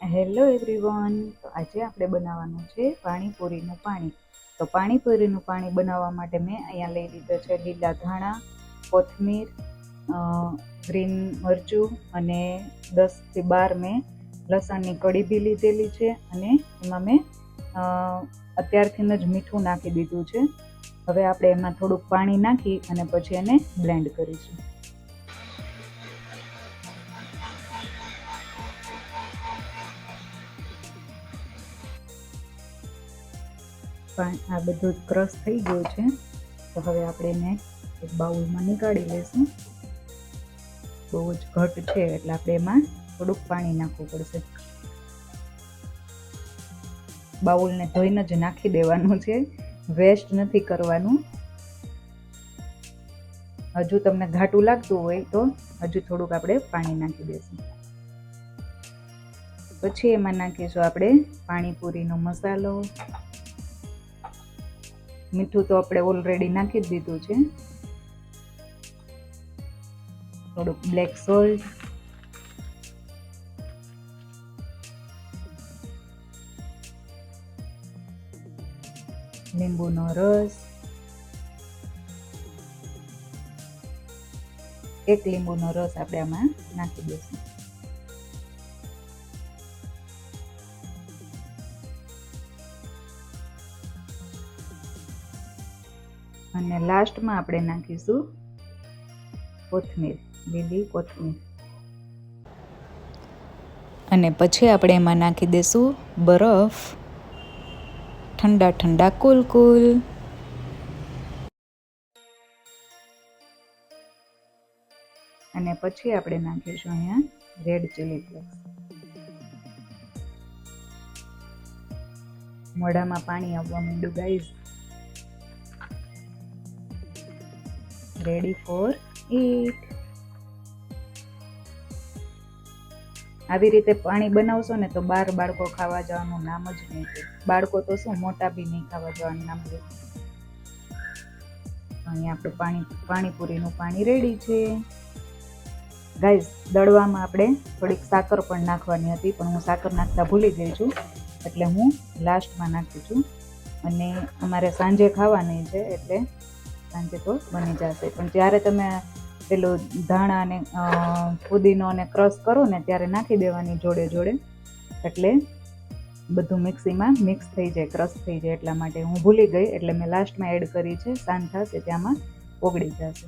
Hello everyone તો આજે આપણે બનાવવાનું છે પાણીપુરીનું પાણી. તો પાણીપુરીનું પાણી બનાવવા માટે મેં અહીંયા લઈ લીધો છે લીલા ધાણા, કોથમીર ગ્રીન મરચું અને દસથી બાર મેં લસણની કડી બી લીધેલી છે અને એમાં મેં અત્યારથી જ મીઠું નાખી દીધું છે. હવે આપણે એમાં થોડુંક પાણી નાખી અને પછી એને બ્લેન્ડ કરીશું. પણ આ બધું ક્રશ થઈ ગયું છે. તો હવે આપણે એને એક બાઉલમાં નીકાળી લેશું બહુ જ ઘટ છે, એટલે આપણે એમાં થોડુંક પાણી નાખવું પડશે. બાઉલને ધોઈને જ નાખી દેવાનું છે. વેસ્ટ નથી કરવાનું. હજુ તમને ઘાટું લાગતું હોય તો હજુ થોડુંક આપણે પાણી નાખી દઈશું. પછી એમાં નાખીશું આપણે પાણીપુરીનો મસાલો. મીઠું તો આપણે ઓલરેડી નાખી દીધું છે. થોડુંક બ્લેક સોલ્ટ લીંબુનો રસ. એક લીંબુનો રસ આપણે આમાં નાખી દઈશું. અને લાસ્ટમાં આપણે નાખીશું કોથમીર, લીલી કોથમીર. અને પછી આપણે એમાં નાખી દઈશું બરફ. ઠંડા ઠંડા કુલ કુલ. અને પછી આપણે નાખીશું અહીંયા રેડ ચીલી ફ્લેક્સ. મોઢામાં પાણી આવવા માંડ્યું ગાઈઝ રેડી ફોર ઈટ આવી રીતે પાણી બનાવશો ને તો બાર બાળકો ખાવા જવાનું નામ જ નહીં લે. બાળકો તો શું મોટા બી નહીં ખાવા જવાનું નામ લે. અહીંયા આપણે પાણી, પાણીપુરીનું પાણી રેડી છે. ગાઈઝ દળવામાં આપણે થોડીક સાકર પણ નાખવાની હતી, પણ હું સાકર નાખતા ભૂલી ગઈ છું. એટલે હું લાસ્ટમાં નાખું છું. અને અમારે સાંજે ખાવાની છે, એટલે સાંજે તો બની જશે. પણ જ્યારે તમે પેલું ધાણા અને પુદીનો અને ક્રશ કરો ને, ત્યારે નાખી દેવાની જોડે જોડે. એટલે બધું મિક્સીમાં મિક્સ થઈ જાય, ક્રશ થઈ જાય એટલા માટે. હું ભૂલી ગઈ એટલે મેં લાસ્ટમાં એડ કરી છે. સાંજ થશે, ત્યાંમાં ઓગળી જશે.